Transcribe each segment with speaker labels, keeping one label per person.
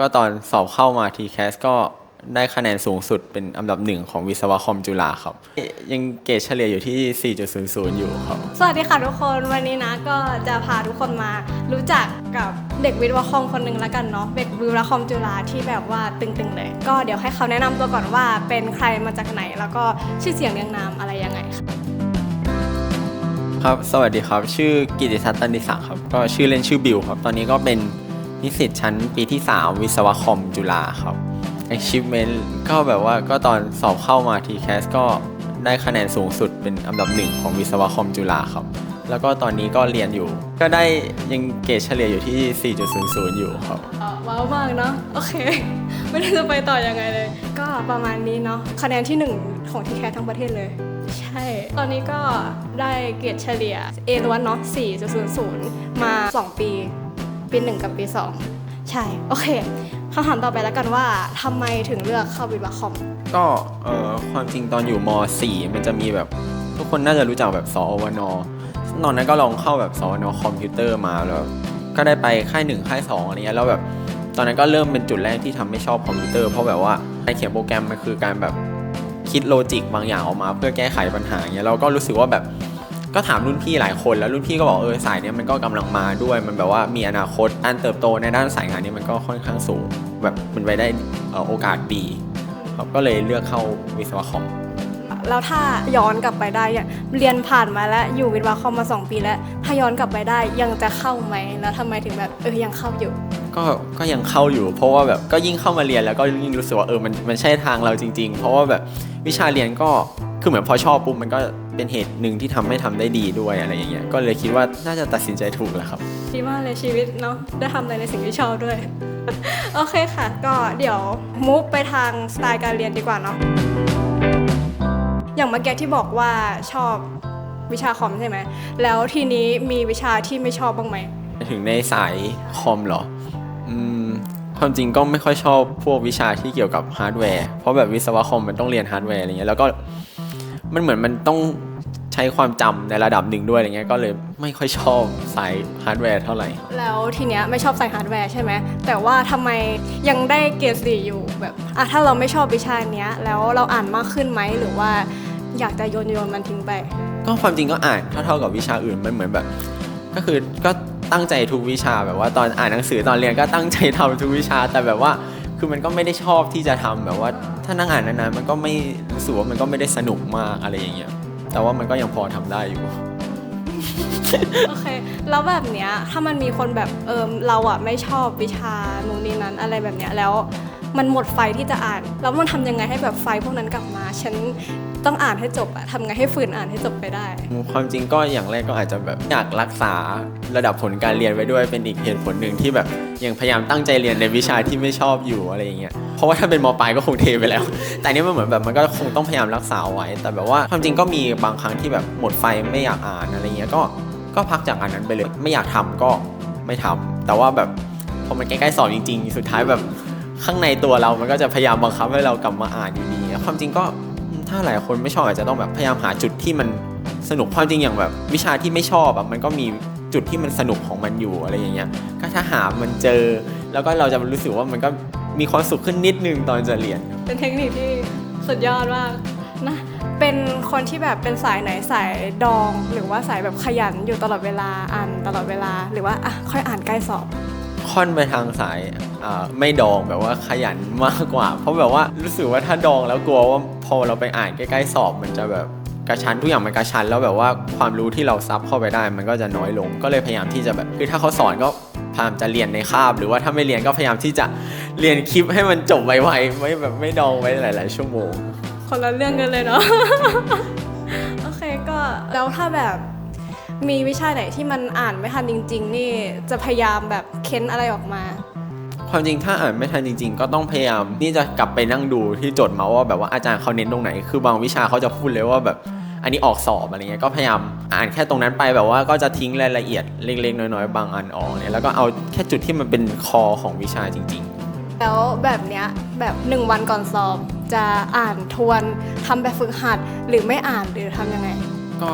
Speaker 1: ก็ตอนสอบเข้ามาทีแคสก็ได้คะแนนสูงสุดเป็นอันดับหนึ่งของวิศวะคอมจุฬาครับ ยังเกรดเฉลี่ยอยู่ที่ 4.00 อยู่ครับ
Speaker 2: สวัสดีค่ะทุกคนวันนี้นะก็จะพาทุกคนมารู้จักกับเด็กวิศวะคอมคนหนึ่งแล้วกันเนาะเด็กวิศวะคอมจุฬาที่แบบว่าตึงๆเลย ก็เดี๋ยวให้เขาแนะนำตัวก่อนว่าเป็นใครมาจากไหน แล้วก็ชื่อเสียงเรียงนามอะไรยังไงค่ะ
Speaker 1: ครับ สวัสดีครับ ชื่อกิติทัศน์ตันติศักดิ์ครับ ก็ชื่อเล่นชื่อบิวครับ ตอนนี้ก็เป็น นิสิตชั้นปีที่ 3 วิศวะคอมจุฬาครับ achievement ก็แบบว่าก็ตอนสอบเข้ามาทีแคสก็ได้คะแนนสูงสุดเป็นอันดับหนึ่งของวิศวะคอมจุฬาครับ แล้วก็ตอนนี้ก็เรียนอยู่ ก็ได้ยังเกรดเฉลี่ยอยู่ที่ 4.00 อยู่ครับ
Speaker 2: ว้าวมากเนาะโอเค ไม่ได้จะไปต่อยังไงเลย ก็ประมาณนี้เนาะคะแนนที่ 1 ของทีแคทั้งประเทศเลย ใช่ ตอนนี้ก็ได้เกรดเฉลี่ย A ล้วนเนาะ4.00 มา 2 ปี ปี1กับปี2ใช่ โอเคคำถามต่อไปแล้วกันว่าทำไมถึงเลือกเข้าวิศวะคอม
Speaker 1: ก็เอ่อความจริงตอนอยู่ม .4 มันจะมีแบบ ทุกคนน่าจะรู้จักแบบสอวนตอนนั้นก็ลองเข้าแบบสอวนคอมพิวเตอร์มาแล้ว ก็ได้ไปค่ายหนึ่งค่ายสองอะไรเงี้ยแล้วแบบตอนนั้นก็เริ่มเป็นจุดแรกที่ทำให้ชอบคอมพิวเตอร์เพราะแบบว่าการเขียนโปรแกรมมันคือการแบบคิดโลจิกบางอย่างออกมา เพื่อแก้ไขปัญหาเงี้ยเราก็รู้สึกว่าแบบ ก็ถามรุ่นพี่หลายคนแล้วรุ่นพี่ก็บอกเออสายเนี้ยมันก็กำลังมาด้วย มันแบบว่ามีอนาคตการเติบโตในด้านสายงานนี้มันก็ค่อนข้างสูง แบบมันไปได้เอ่อโอกาสดีครับก็เลยเลือกเข้าวิศวะคอม
Speaker 2: แล้วถ้าย้อนกลับไปได้เนี่ยเรียนผ่านมาแล้วอยู่วิศวะคอมมา 2 ปีแล้ว ถ้าย้อนกลับไปได้ยังจะเข้าไหมแล้วทำไมถึงแบบเออยังเข้าอยู่
Speaker 1: ก็ก็ยังเข้าอยู่ เพราะว่าแบบก็ยิ่งเข้ามาเรียนแล้วก็ยิ่งรู้สึกว่าเออมันมันใช่ทางเราจริง ๆ เพราะว่าแบบวิชาเรียนก็คือเหมือนพอชอบปุ๊บมันก็ เป็นเหตุหนึ่งที่ทำให้ทำได้ดีด้วยอะไรอย่างเงี้ย ก็เลยคิดว่าน่าจะตัดสินใจถูกแล้วครับ
Speaker 2: ดีมากเลยชีวิตเนาะได้ทำอะไรในสิ่งที่ชอบด้วย โอเคค่ะ ก็เดี๋ยวมุกไปทางสไตล์การเรียนดีกว่าเนาะอย่างเมื่อกี้ที่บอกว่าชอบวิชาคอมใช่ไหม แล้วทีนี้มีวิชาที่ไม่ชอบบ้างไหม
Speaker 1: ถึงในสายคอมเหรอ อืม ความจริงก็ไม่ค่อยชอบพวกวิชาที่เกี่ยวกับฮาร์ดแวร์ เพราะแบบวิศวะคอมมันต้องเรียนฮาร์ดแวร์อะไรเงี้ย แล้วก็มันเหมือนมันต้องใช้ความจำในระดับหนึ่งด้วยอะไรเงี้ยก็เลยไม่ค่อยชอบสายฮาร์ดแวร์เท่าไหร่
Speaker 2: แล้วทีเนี้ยไม่ชอบใส่ฮาร์ดแวร์ใช่ไหมแต่ว่าทำไมยังได้เกรดสี่อยู่แบบอะถ้าเราไม่ชอบวิชาเนี้ย แล้วเราอ่านมากขึ้นไหมหรือว่าอยากจะโยนโยนมันทิ้งไป
Speaker 1: ก็ความจริงก็อ่านเท่าๆกับวิชาอื่นมันเหมือนแบบ ก็คือก็ตั้งใจทุกวิชาแบบว่าตอนอ่านหนังสือตอนเรียนก็ตั้งใจทำทุกวิชาแต่แบบว่าคือมันก็ไม่ได้ชอบที่จะทำแบบว่าถ้านั่งอ่านนานๆมันก็ไม่รู้สึกว่ามันก็ไม่ได้สนุกมากอะไรอย่างเงี้ย แต่ว่ามันก็ยังพอทำได้อยู่
Speaker 2: โอเค แล้วแบบเนี้ยถ้ามันมีคนแบบเออเราอะไม่ชอบวิชานู่นนี่นั้นอะไรแบบเนี้ยแล้วมันหมดไฟที่จะอ่าน แล้วมันทำยังไงให้แบบไฟพวกนั้นกลับมา ฉันต้องอ่านให้จบอะทำไงให้ฝืนอ่านให้จบไปได้
Speaker 1: ความจริงก็อย่างแรกก็อาจจะแบบอยากรักษาระดับผลการเรียนไว้ด้วยเป็นอีกเหตุผลหนึ่งที่แบบยังพยายามตั้งใจเรียนในวิชาที่ไม่ชอบอยู่อะไรอย่างเงี้ย เพราะว่าถ้าเป็นมปลายก็คงเทไปแล้ว แต่นี่มันเหมือนแบบมันก็คงต้องพยายามรักษาไว้ แต่แบบว่าความจริงก็มีบางครั้งที่แบบหมดไฟไม่อยากอ่านอะไรเงี้ยก็ก็พักจากอันนั้นไปเลย ไม่อยากทำก็ไม่ทำแต่ว่าแบบพอมันใกล้ๆสอบจริง ๆ สุดท้ายแบบข้างในตัวเรามันก็จะพยายามบังคับให้เรากลับมาอ่านอยู่ดีความจริงก็ถ้าหลายคนไม่ชอบอาจจะต้องแบบพยายามหาจุดที่มันสนุกความจริงอย่างแบบ วิชาที่ไม่ชอบอะมันก็มีจุดที่มันสนุกของมันอยู่อะไรอย่างเงี้ยก็ถ้าหามันเจอ แล้วก็เราจะรู้สึกว่ามันก็ มีความสุขขึ้นนิดนึงตอนจะเรียน
Speaker 2: เป็นเทคนิคที่สุดยอดมากนะเป็นคนที่แบบเป็นสายไหนสายดอง หรือว่าสายแบบขยันอยู่ตลอดเวลาอ่านตลอดเวลาหรือว่าอะค่อยอ่านใกล้สอบ
Speaker 1: ค่อนไปทางสายอ่าไม่ดองแบบว่าขยันมากกว่า เพราะแบบว่ารู้สึกว่าถ้าดองแล้วกลัวว่าพอเราไปอ่านใกล้ๆสอบ มันจะแบบกระชั้นทุกอย่างมันกระชั้นแล้วแบบว่าความรู้ที่เราซับเข้าไปได้ มันก็จะน้อยลงก็เลยพยายามที่จะแบบคือถ้าเขาสอนก็พยายามจะเรียนในคาบ หรือว่าถ้าไม่เรียนก็พยายามที่จะ เรียนคลิปให้มันจบไวๆไม่แบบไม่ดองไว้หลาย ๆ ชั่วโมง
Speaker 2: คนละเรื่องกันเลยเนาะ โอเคก็แล้วถ้าแบบมีวิชาไหนที่มันอ่านไม่ทันจริง ๆ นี่จะพยายามแบบเค้นอะไรออกมา
Speaker 1: ความจริงถ้าอ่านไม่ทันจริง ๆ ก็ต้องพยายามที่จะกลับไปนั่งดูที่จดมาว่าแบบว่าอาจารย์เขาเน้นตรงไหน คือบางวิชาเขาจะพูดเลยว่าแบบอันนี้ออกสอบอะไรเงี้ยก็พยายามอ่านแค่ตรงนั้นไปแบบว่าก็จะทิ้งรายละเอียดเล็กๆน้อยๆ บางอันออกเนี่ยแล้วก็เอาแค่จุดที่มันเป็นคอของวิชาจริง
Speaker 2: แล้วแบบเนี้ยแบบหนึ่งวันก่อนสอบ จะอ่านทวนทำแบบฝึกหัดหรือไม่อ่านหรือทำยังไง
Speaker 1: ๆก็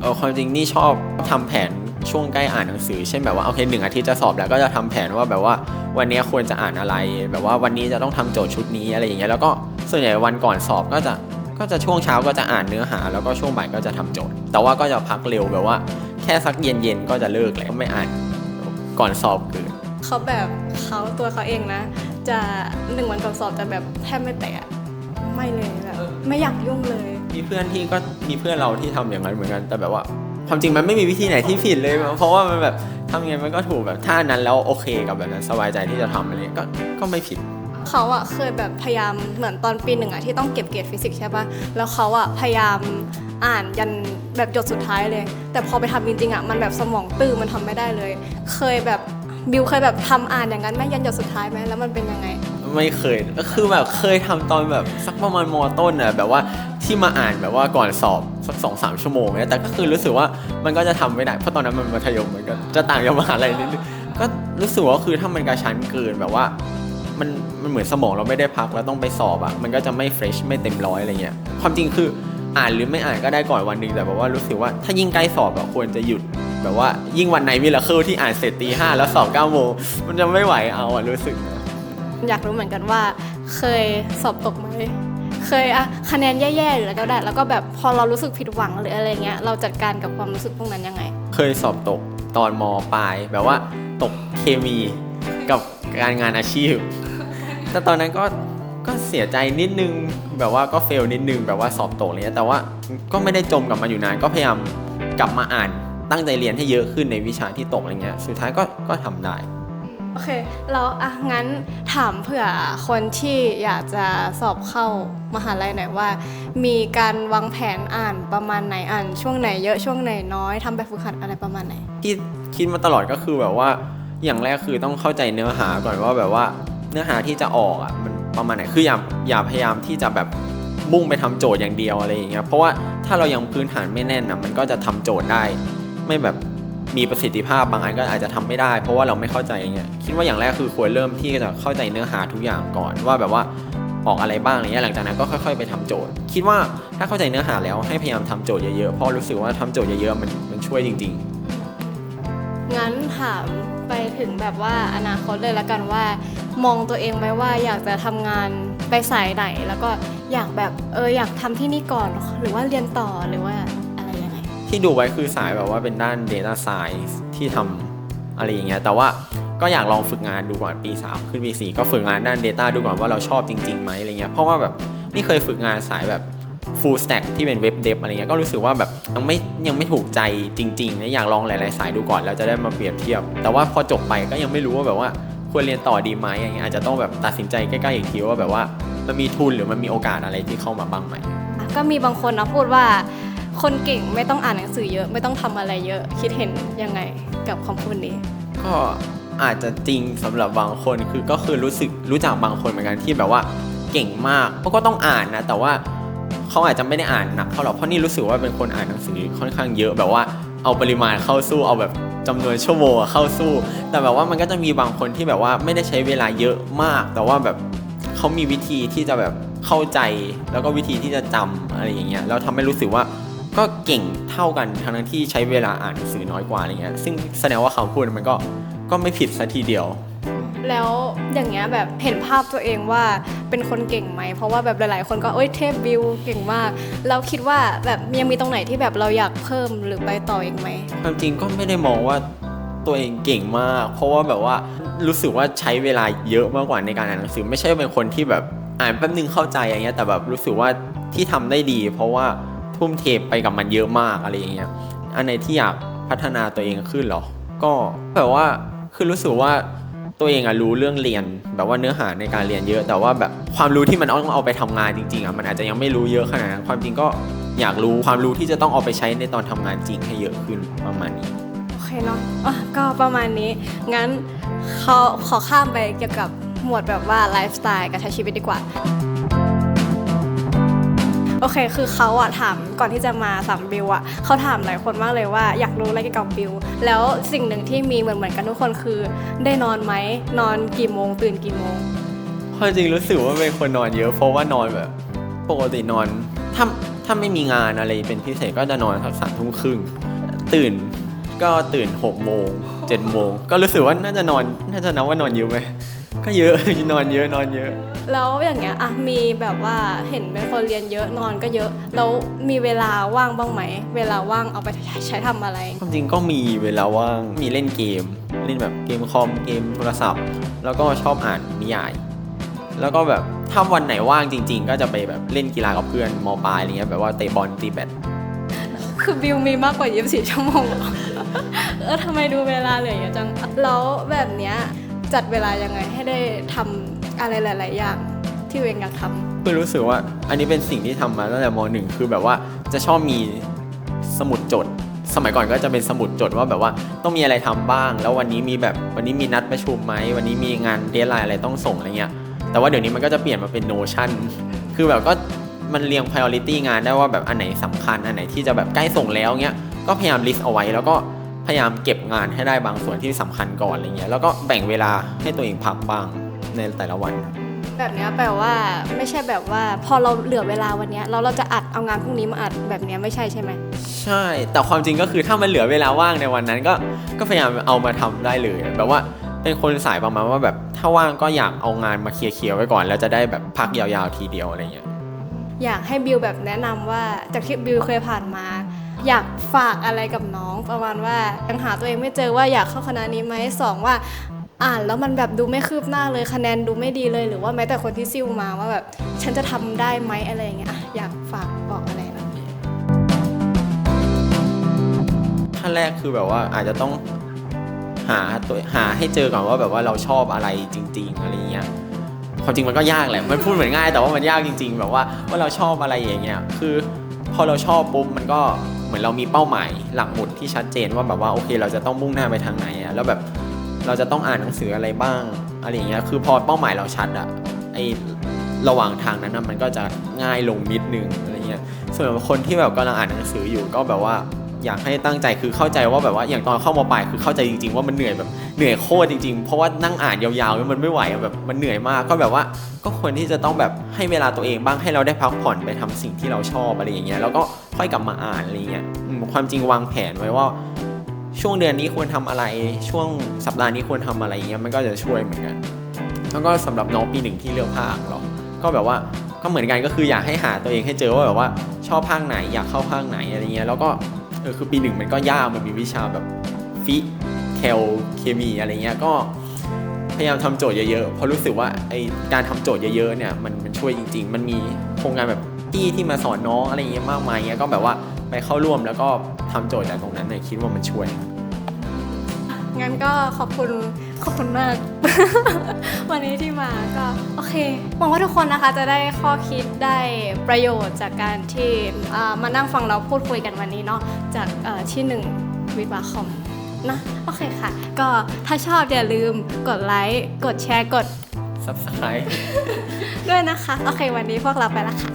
Speaker 1: เออความจริงนี่ชอบทำแผนช่วงใกล้อ่านหนังสือ เช่นแบบว่าโอเคหนึ่งอาทิตย์จะสอบแล้วก็จะทำแผนว่าแบบว่าวันนี้ควรจะอ่านอะไร แบบว่าวันนี้จะต้องทำโจทย์ชุดนี้อะไรอย่างเงี้ยแล้วก็ส่วนใหญ่วันก่อนสอบก็จะก็จะช่วงเช้าก็จะอ่านเนื้อหา แล้วก็ช่วงบ่ายก็จะทำโจทย์ แต่ว่าก็จะพักเร็วแบบว่า แค่สักเย็นๆก็จะเลิกแล้วไม่อ่านก่อนสอบเกิน
Speaker 2: เขาแบบเขาตัวเขาเองนะ จะหนึ่งวันก่อนสอบจะแบบแทบไม่แตะไม่เลยแบบไม่อยากยุ่งเลย
Speaker 1: มีเพื่อนที่ก็มีเพื่อนเราที่ทำอย่างนั้นเหมือนกัน แต่แบบว่าความจริงมันไม่มีวิธีไหนที่ผิดเลย เพราะว่ามันแบบทำยังไงมันก็ถูกแบบถ้าอันนั้นแล้วโอเคกับแบบนั้นสบายใจที่จะทำอะไรเงี้ยก็ก็ไม่ผิด
Speaker 2: เขาอะเคยแบบพยายามเหมือนตอนปีหนึ่งอะที่ต้องเก็บเกรดฟิสิกส์ใช่ปะแล้วเขาอะพยายามอ่านยันแบบหยดสุดท้ายเลย แต่พอไปทำจริงๆอะมันแบบสมองตื้อมันทำไม่ได้เลย เคยแบบ บิวเคยแบบทำอ่านอย่างนั้นไหมยันหยดสุดท้ายไหมแล้วมันเป็นยังไง
Speaker 1: ไม่เคยก็คือแบบเคยทำตอนแบบสักประมาณมต้นน่ะแบบว่าที่มาอ่านแบบว่าก่อนสอบสักสองสามชั่วโมงเนี่ยแต่ก็คือรู้สึกว่ามันก็จะทำไม่ได้เพราะตอนนั้นมันมัธยมมันก็จะต่างจากมหาลัยนิดนึงก็รู้สึกว่าคือถ้ามันกระชั้นเกินแบบว่า มันมันเหมือนสมองเราไม่ได้พักแล้วต้องไปสอบอะมันก็จะไม่เฟรชไม่เต็มร้อยอะไรเงี้ยความจริงคืออ่านหรือไม่อ่านก็ได้ก่อนวันหนึ่งแต่แบบว่ารู้สึกว่าถ้ายิ่งใกล้สอบอะควรจะหยุด แบบว่ายิ่งวันไหนมีละคือที่อ่านเสร็จตีห้าแล้วสอบเก้าโมงมันจะไม่ไหวเอาอะรู้สึกนะ
Speaker 2: อยากรู้เหมือนกันว่าเคยสอบตกไหมเคยอะคะแนนแย่ๆหรืออะไรก็ได้ แล้วก็แบบพอเรารู้สึกผิดหวังหรืออะไรเงี้ยเราจัดการกับความรู้สึกพวกนั้นยังไง
Speaker 1: เคยสอบตกตอนมปลาย แบบว่าตกเคมีกับการงานอาชีพ แต่ตอนนั้นก็ก็เสียใจนิดนึงแบบว่าก็เฟลนิดนึงแบบว่าสอบตกอะไรเงี้ยแต่ว่าก็ไม่ได้จมกับมันอยู่นานก็พยายามกลับมาอ่าน ตั้งใจเรียนให้เยอะขึ้นในวิชาที่ตกอะไรเงี้ยสุดท้ายก็ก็ทำได้
Speaker 2: โอเคแล้วอะงั้นถามเผื่อคนที่อยากจะสอบเข้ามหาลัยหน่อยว่า มีการวางแผนอ่านประมาณไหนอ่าน ช่วงไหนเยอะช่วงไหนน้อยทำแบบฝึกหัดอะไรประมาณไหน
Speaker 1: ที่คิดมาตลอดก็คือแบบว่าอย่างแรกคือต้องเข้าใจเนื้อหาก่อนว่าแบบว่าเนื้อหาที่จะออกอะมันประมาณไหนคืออย่าอย่าพยายามที่จะแบบมุ่งไปทำโจทย์อย่างเดียวอะไรอย่างเงี้ยเพราะว่าถ้าเรายังพื้นฐานไม่แน่นนะมันก็จะทำโจทย์ได้ ไม่แบบมีประสิทธิภาพบางอันก็อาจจะทำไม่ได้ เพราะว่าเราไม่เข้าใจอย่างเงี้ยคิดว่าอย่างแรกคือควรเริ่มที่จะเข้าใจเนื้อหาทุกอย่างก่อนว่าแบบว่าออกอะไรบ้างอะไรเงี้ยหลังจากนั้นก็ค่อยๆไปทำโจทย์ คิดว่าถ้าเข้าใจเนื้อหาแล้วให้พยายามทำโจทย์เยอะๆเพราะรู้สึกว่าทำโจทย์เยอะๆมันมันช่วยจริง ๆ
Speaker 2: งั้นถามไปถึงแบบว่าอนาคตเลยละกันว่า มองตัวเองไหมว่าอยากจะทำงานไปสายไหน แล้วก็อยากแบบเอออยากทำที่นี่ก่อนหรือว่าเรียนต่อหรือว่า
Speaker 1: ที่ดูไว้คือสายแบบว่าเป็นด้าน Data Science ที่ทำอะไรอย่างเงี้ยแต่ว่าก็อยากลองฝึกงานดูก่อนปี 3 ขึ้นปี 4 ก็ฝึกงานด้าน Data ดูก่อนว่าเราชอบจริงๆไหมอะไรเงี้ยเพราะว่าแบบนี่เคยฝึกงานสายแบบ full stack ที่เป็นเว็บเดฟอะไรเงี้ยก็รู้สึกว่าแบบยังไม่ยังไม่ถูกใจจริงๆนะอยากลองหลายๆสายดูก่อนแล้วจะได้มาเปรียบเทียบ แต่ว่าพอจบไปก็ยังไม่รู้ว่าแบบว่าควรเรียนต่อดีไหมอย่างเงี้ยอาจจะต้องแบบตัดสินใจใกล้ๆอีกทีว่าแบบว่ามันมีทุนหรือมันมีโอกาสอะไรที่เข้ามาบ้างไหม
Speaker 2: ก็มีบางคนนะพูดว่า คนเก่งไม่ต้องอ่านหนังสือเยอะ ไม่ต้องทำอะไรเยอะ คิดเห็นยังไงกับคำพูดนี้
Speaker 1: ก็อาจจะจริงสำหรับบางคนคือก็คือรู้สึกรู้จักบางคนเหมือนกันที่แบบว่าเก่งมากเพราะก็ต้องอ่านนะ แต่ว่าเขาอาจจะไม่ได้อ่านหนักเท่าหรอกเพราะนี่รู้สึกว่าเป็นคนอ่านหนังสือค่อนข้างเยอะแบบว่าเอาปริมาณเข้าสู้เอาแบบจำนวนชั่วโมงเข้าสู้ แต่แบบว่ามันก็จะมีบางคนที่แบบว่าไม่ได้ใช้เวลาเยอะมาก แต่ว่าแบบเขามีวิธีที่จะแบบเข้าใจ แล้วก็วิธีที่จะจำอะไรอย่างเงี้ยแล้วทำให้รู้สึกว่า ก็เก่งเท่ากันทั้งที่ใช้เวลาอ่านหนังสือน้อยกว่าอะไรเงี้ยซึ่งแสดงว่าคำพูดมันก็ก็ไม่ผิดซะทีเดียว
Speaker 2: แล้วอย่างเงี้ยแบบเห็นภาพตัวเองว่าเป็นคนเก่งไหม เพราะว่าแบบหลาย ๆ คนก็เอ้ยเทพบิวเก่งมาก เราคิดว่าแบบยังมีตรงไหนที่แบบเราอยากเพิ่มหรือไปต่ออีกไหม
Speaker 1: ความจริงก็ไม่ได้มองว่าตัวเองเก่งมาก เพราะว่าแบบว่ารู้สึกว่าใช้เวลาเยอะมากกว่าในการอ่านหนังสือ ไม่ใช่เป็นคนที่แบบอ่านแป๊บนึงเข้าใจอย่างเงี้ยแต่แบบรู้สึกว่าที่ทำได้ดี เพราะว่า ทุ่มเทไปกับมันเยอะมากอะไรอย่างเงี้ยอันไหนที่อยากพัฒนาตัวเองขึ้นหรอ ก็แบบว่าคือรู้สึกว่าตัวเองอะรู้เรื่องเรียนแบบว่าเนื้อหาในการเรียนเยอะ แต่ว่าแบบความรู้ที่มันต้องเอาไปทำงานจริงๆอะมันอาจจะยังไม่รู้เยอะขนาดนั้นความจริงก็อยากรู้ความรู้ที่จะต้องเอาไปใช้ในตอนทำงานจริงให้เยอะขึ้นประมาณนี้
Speaker 2: โอเคเนาะอะก็ประมาณนี้งั้นเขาขอข้ามไปเกี่ยวกับหมวดแบบว่าไลฟ์สไตล์การใช้ชีวิตดีกว่า โอเค คือเขาอะถามก่อนที่จะมาสามบิวอะเขาถามหลายคนมากเลยว่าอยากรู้อะไรเกี่ยวกับบิว แล้วสิ่งหนึ่งที่มีเหมือนเหมือนๆกันทุกคนคือ ได้นอนไหมนอนกี่โมงตื่นกี่โมง
Speaker 1: ความจริงรู้สึกว่าเป็นคนนอนเยอะเพราะว่านอนแบบ ปกตินอนถ้าถ้าไม่มีงานอะไรเป็นพิเศษก็จะนอนสักสามทุ่มครึ่งตื่นก็ตื่น6โมง7โมงก็รู้สึกว่าน่าจะนอนน่าจะนับว่านอนเยอะไหมก็เยอะนอนเยอะนอนเยอะ
Speaker 2: แล้วอย่างเงี้ยอะมีแบบว่าเห็นเป็นคนเรียนเยอะนอนก็เยอะ แล้วมีเวลาว่างบ้างไหม เวลาว่างเอาไปใช้ทำอะไร
Speaker 1: ความจริงก็มีเวลาว่างมีเล่นเกม เล่นแบบเกมคอมเกมโทรศัพท์ แล้วก็ชอบอ่านนิยาย แล้วก็แบบถ้าวันไหนว่างจริง ๆ ก็จะไปแบบเล่นกีฬากับเพื่อนมปลายอะไรเงี้ยแบบว่าเตะบอลตีแบด
Speaker 2: คือบิวมีมากกว่า 24 ชั่วโมงเหรอเออทำไมดูเวลาเหลือเยอะจัง แล้วแบบเนี้ยจัดเวลายังไงให้ได้ทำ อะไรหลาย ๆ อย่างที่ตัวงอยากทำ
Speaker 1: คือรู้สึกว่าอันนี้เป็นสิ่งที่ทำมาตั้งแต่มหนึ่งคือแบบว่าจะชอบมีสมุดจด สมัยก่อนก็จะเป็นสมุดจดว่าแบบว่าต้องมีอะไรทำบ้าง แล้ววันนี้มีแบบวันนี้มีนัดประชุมไหมวันนี้มีงานเดทไลน์อะไรต้องส่งอะไรเงี้ยแต่ว่าเดี๋ยวนี้มันก็จะเปลี่ยนมาเป็นโนชั่นคือแบบก็มันเรียง priority งานได้ว่าแบบอันไหนสำคัญอันไหนที่จะแบบใกล้ส่งแล้วเงี้ยก็พยายาม list เอาไว้แล้วก็พยายามเก็บงานให้ได้บางส่วนที่สำคัญก่อนอะไรเงี้ยแล้วก็แบ่งเวลาให้ตัวเองพักบ้าง ในแต่ละวัน
Speaker 2: แบบเนี้ยแปลว่าไม่ใช่แบบว่า พอเราเหลือเวลาวันเนี้ยแล้วเราจะอัดเอางานพรุ่งนี้มาอัดแบบเนี้ยไม่ใช่ใช่ไหม
Speaker 1: ใช่ แต่ความจริงก็คือถ้ามันเหลือเวลาว่างในวันนั้นก็ก็พยายามเอามาทำได้เลย แบบว่าเป็นคนสายประมาณว่าแบบถ้าว่างก็อยากเอางานมาเคลียร์ๆไว้ก่อน แล้วจะได้แบบพักยาวๆทีเดียวอะไรเงี้ย
Speaker 2: อยากให้บิวแบบแนะนำว่าจากที่บิวเคยผ่านมา อยากฝากอะไรกับน้องประมาณว่ายังหาตัวเองไม่เจอว่าอยากเข้าคณะนี้ไหมสองว่า อ่านแล้วมันแบบดูไม่คืบหน้าเลยคะแนนดูไม่ดีเลยหรือว่าแม้แต่คนที่ซิ่วมาว่าแบบฉันจะทำได้ไหมอะไรอย่างเงี้ยอยากฝากบอกอะไรนะ
Speaker 1: ขั้นแรกคือแบบว่าอาจจะต้องหาตัวหาให้เจอก่อนว่าแบบว่าเราชอบอะไรจริง ๆ อะไรเงี้ยความจริงมันก็ยากแหละมันพูดเหมือนง่าย แต่ว่ามันยากจริง ๆ แบบว่าว่าเราชอบอะไรอย่างเงี้ยคือพอเราชอบปุ๊บมันก็เหมือนเรามีเป้าหมายหลักหมุดที่ชัดเจนว่าแบบว่าโอเค เราจะต้องมุ่งหน้าไปทางไหนอะแล้วแบบ เราจะต้องอ่านหนังสืออะไรบ้างอะไรอย่างเงี้ยคือพอเป้าหมายเราชัดอะไอระหว่างทางนั้นนะมันก็จะง่ายลงนิดนึงอะไรเงี้ยส่วนคนที่แบบกำลังอ่านหนังสืออยู่ก็แบบว่าอยากให้ตั้งใจคือเข้าใจว่าแบบว่าอย่างตอนเข้ามาปลายคือเข้าใจจริง ๆ ว่ามันเหนื่อยแบบเหนื่อยโคตรจริง ๆ เพราะว่านั่งอ่านยาวๆมันไม่ไหวแบบมันเหนื่อยมากก็แบบว่าก็ควรที่จะต้องแบบให้เวลาตัวเองบ้างให้เราได้พักผ่อนไปทำสิ่งที่เราชอบอะไรอย่างเงี้ยแล้วก็ค่อยกลับมาอ่านอะไรเงี้ยความจริงวางแผนไว้ว่า ช่วงเดือนนี้ควรทำอะไร ช่วงสัปดาห์นี้ควรทำอะไรเงี้ยมันก็จะช่วยเหมือนกัน แล้วก็สำหรับน้องปีหนึ่งที่เลือกภาคเราก็แบบว่าก็เหมือนกันก็คืออยากให้หาตัวเองให้เจอว่าแบบว่าชอบภาคไหนอยากเข้าภาคไหนอะไรเงี้ยแล้วก็เออคือปีหนึ่งมันก็ยากมันมีวิชาแบบฟิเคลเคมีอะไรเงี้ยก็พยายามทำโจทย์เยอะๆเพราะรู้สึกว่าไอการทำโจทย์เยอะๆเนี่ยมันมันช่วยจริง ๆ มันมีโครงการแบบพี่ที่มาสอนน้องอะไรเงี้ยมากมายเงี้ยก็แบบว่าไปเข้าร่วมแล้วก็ ทำโจทย์จากตรงนั้นเนี่ยคิดว่ามันช่วย
Speaker 2: งั้นก็ขอบคุณขอบคุณมาก วันนี้ที่มาก็โอเคหวังว่าทุกคนนะคะจะได้ข้อคิดได้ประโยชน์จากการที่อ่ามานั่งฟังเราพูดคุยกันวันนี้เนาะจากเอ่อที่หนึ่งวิทย์วาคอมนะโอเคค่ะ ก็ถ้าชอบอย่าลืมกดไลค์กดแชร์กด
Speaker 1: Subscribe
Speaker 2: ด้วยนะคะ โอเค วันนี้พวกเราไปละค่ะ